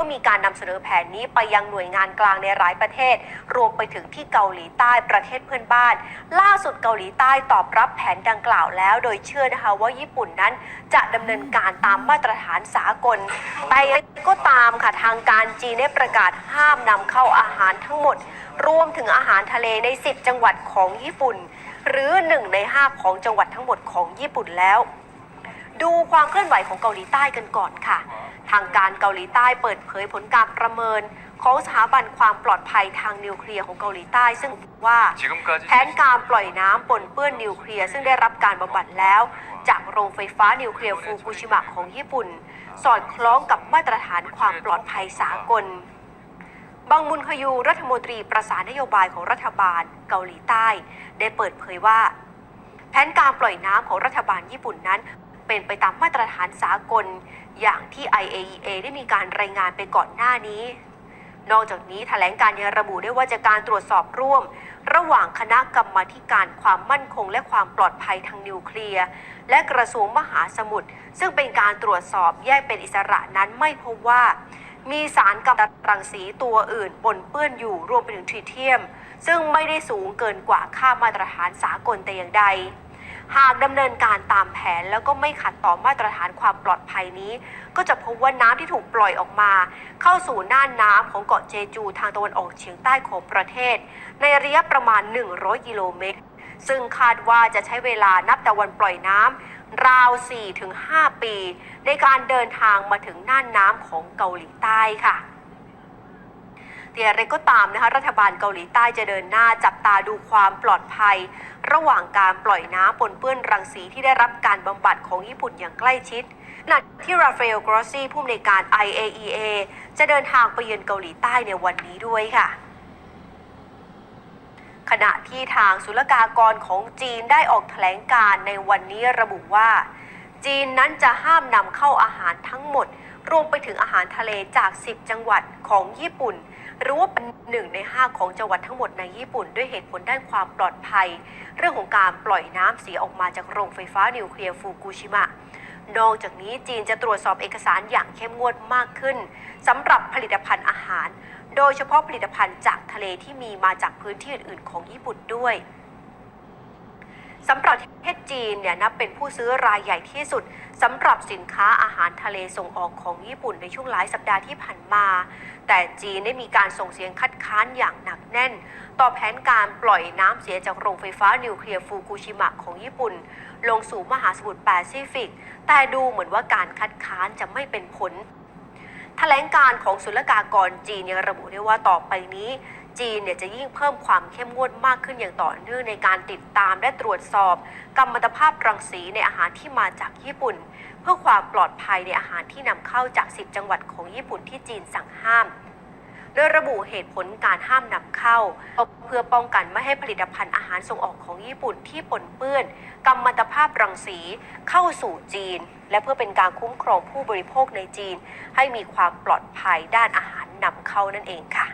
ก็มีการนำเสนอแผนนี้ไปยังหน่วยงานกลางในหลายประเทศ รวมไปถึงที่เกาหลีใต้ประเทศเพื่อนบ้าน ล่าสุดเกาหลีใต้ตอบรับแผนดังกล่าวแล้ว โดยเชื่อนะคะว่าญี่ปุ่นนั้นจะดำเนินการตามมาตรฐานสากลแต่อย่างไรก็ตามค่ะทางการจีนได้ประกาศห้ามนำเข้าอาหารทั้งหมด รวมถึงอาหารทะเลใน 10 จังหวัดของญี่ปุ่น หรือ 1 ใน 5 ของจังหวัดทั้งหมดของญี่ปุ่นแล้ว ดูความเคลื่อนไหวของเกาหลีใต้กันก่อนค่ะ ทางการเกาหลีใต้เปิดเผยผลการประเมิน ของสถาบันความปลอดภัยทางนิวเคลียร์ของเกาหลีใต้ ซึ่งบอกว่าแผนการปล่อยน้ำปนเปื้อนนิวเคลียร์ซึ่งได้รับการบำบัดแล้ว จากโรงไฟฟ้านิวเคลียร์ฟูกุชิมะของญี่ปุ่น สอดคล้องกับมาตรฐานความปลอดภัยสากลบังมุนคยูรัฐมนตรีประสานนโยบายของรัฐบาลเกาหลีใต้ ได้เปิดเผยว่า แผนการปล่อยน้ำของรัฐบาลญี่ปุ่นนั้น เป็นไปตามมาตรฐานสากล อย่างที่ IAEA ได้มีการรายงานไปก่อนหน้านี้นอกจากนี้แถลงการยังระบุได้ว่าจากการตรวจสอบร่วม ระหว่างคณะกรรมาการความมั่นคง และความปลอดภัยทางนิวเคลียร์และกระทรวงมหาสมุทรซึ่งเป็นการตรวจสอบแยกเป็นอิสระนั้นไม่พบว่า มีสารกำมะรังสีตัวอื่นปนเปื้อนอยู่รวมไปถึงทริเทียม ซึ่งไม่ได้สูงเกินกว่าค่ามาตรฐานสากลแต่อย่างใด หากดำเนินการตามแผนแล้วก็ไม่ขัดต่อมาตรฐานความปลอดภัยนี้ ก็จะพบว่าน้ำที่ถูกปล่อยออกมา เข้าสู่น่านน้ำของเกาะเจจูทางตะวันออกเฉียงใต้ของประเทศ ในระยะประมาณ 100 กิโลเมตร ซึ่งคาดว่าจะใช้เวลานับแต่วันปล่อยน้ำราว 4-5 ปี ในการเดินทางมาถึงน่านน้ำของเกาหลีใต้ค่ะ แต่อย่าไรก็ตามนะคะรัฐบาลเกาหลีใต้จะเดินหน้าจับตาดูความปลอดภัย ระหว่างการปล่อยน้ำปนเปื้อนรังสีที่ได้รับการบำบัดของญี่ปุ่นอย่างใกล้ชิดขณะที่ราฟาเอลกรอซี่ผู้อำนวยการ IAEA จะเดินทางไปเยือนเกาหลีใต้ในวันนี้ด้วยค่ะขณะที่ทางศุลกากรของจีนได้ออกแถลงการในวันนี้ระบุว่า จีนนั้นจะห้ามนำเข้าอาหารทั้งหมด รวมไปถึงอาหารทะเลจาก 10 จังหวัดของญี่ปุ่น หรือว่าเป็นหนึ่งใน 5 ของจังหวัดทั้งหมดในญี่ปุ่น ด้วยเหตุผลด้านความปลอดภัย เรื่องของการปล่อยน้ำเสียออกมาจากโรงไฟฟ้านิวเคลียร์ฟูกุชิมะนอกจากนี้จีนจะตรวจสอบเอกสารอย่างเข้มงวดมากขึ้นสำหรับผลิตภัณฑ์อาหาร โดยเฉพาะผลิตภัณฑ์จากทะเลที่มีมาจากพื้นที่อื่น ๆ ของญี่ปุ่นด้วยสำหรับ เทศจีนเนี่ยนับเป็นผู้ซื้อรายใหญ่ที่สุดสำหรับสินค้าอาหารทะเลส่งออกของญี่ปุ่นในช่วงหลายสัปดาห์ที่ผ่านมา แต่จีนได้มีการส่งเสียงคัดค้านอย่างหนักแน่น ต่อแผนการปล่อยน้ำเสียจากโรงไฟฟ้านิวเคลียร์ฟูกุชิมะของญี่ปุ่น ลงสู่มหาสมุทรแปซิฟิก แต่ดูเหมือนว่าการคัดค้านจะไม่เป็นผลแถลงการของศุลกากรจีนยังระบุได้ว่าต่อไปนี้ จีนเนี่ยจะยิ่งเพิ่มความเข้มงวดมากขึ้นอย่างต่อเนื่องในการติดตามและตรวจสอบกัมมันตภาพรังสีในอาหารที่มาจากญี่ปุ่น เพื่อความปลอดภัยในอาหารที่นำเข้าจาก 10 จังหวัดของญี่ปุ่นที่จีนสั่งห้ามโดยระบุเหตุผลการห้ามนำเข้า เพื่อป้องกันไม่ให้ผลิตภัณฑ์อาหารส่งออกของญี่ปุ่นที่ปนเปื้อนกัมมันตภาพรังสีเข้าสู่จีน และเพื่อเป็นการคุ้มครองผู้บริโภคในจีน ให้มีความปลอดภัยด้านอาหารนำเข้านั่นเองค่ะ